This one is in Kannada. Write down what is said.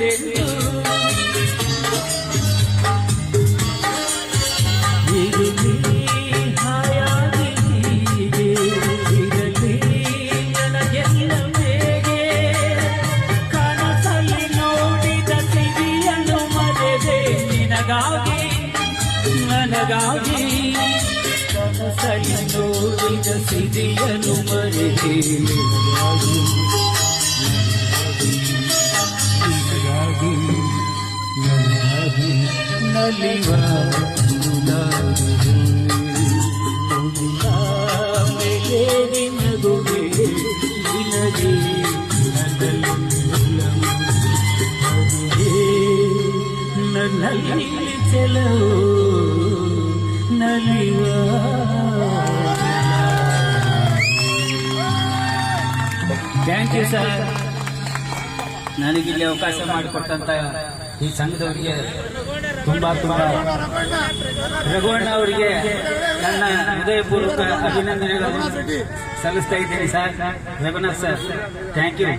ನಡೆದೆನು ನನಗಾಗಿ ಕನಸಲ್ಲಿ ನೋಡಿದ ಸಿದಿಯನು ಮರೆದೇ ನನ್ನಾಗಿ ನಲಿವ ಮೇಲೆ ನಿನಗುವೆ ನಿನಗೆ ನನ್ನಲ್ಲಿ ಚೆಲವು ನಲಿವ ಥ್ಯಾಂಕ್ ಯು ಸರ್ ನನಗಿಲ್ಲಿ ಅವಕಾಶ ಮಾಡಿಕೊಟ್ಟಂತ ಈ ಸಂಘದವರಿಗೆ ತುಂಬಾ ತುಂಬಾ ರಘುವಣ್ಣ ಅವರಿಗೆ ನನ್ನ ಹೃದಯಪೂರ್ವಕ ಅಭಿನಂದನೆಗಳನ್ನು ಸಲ್ಲಿಸ್ತಾ ಇದ್ದೀನಿ sir. Raghunath sir thank you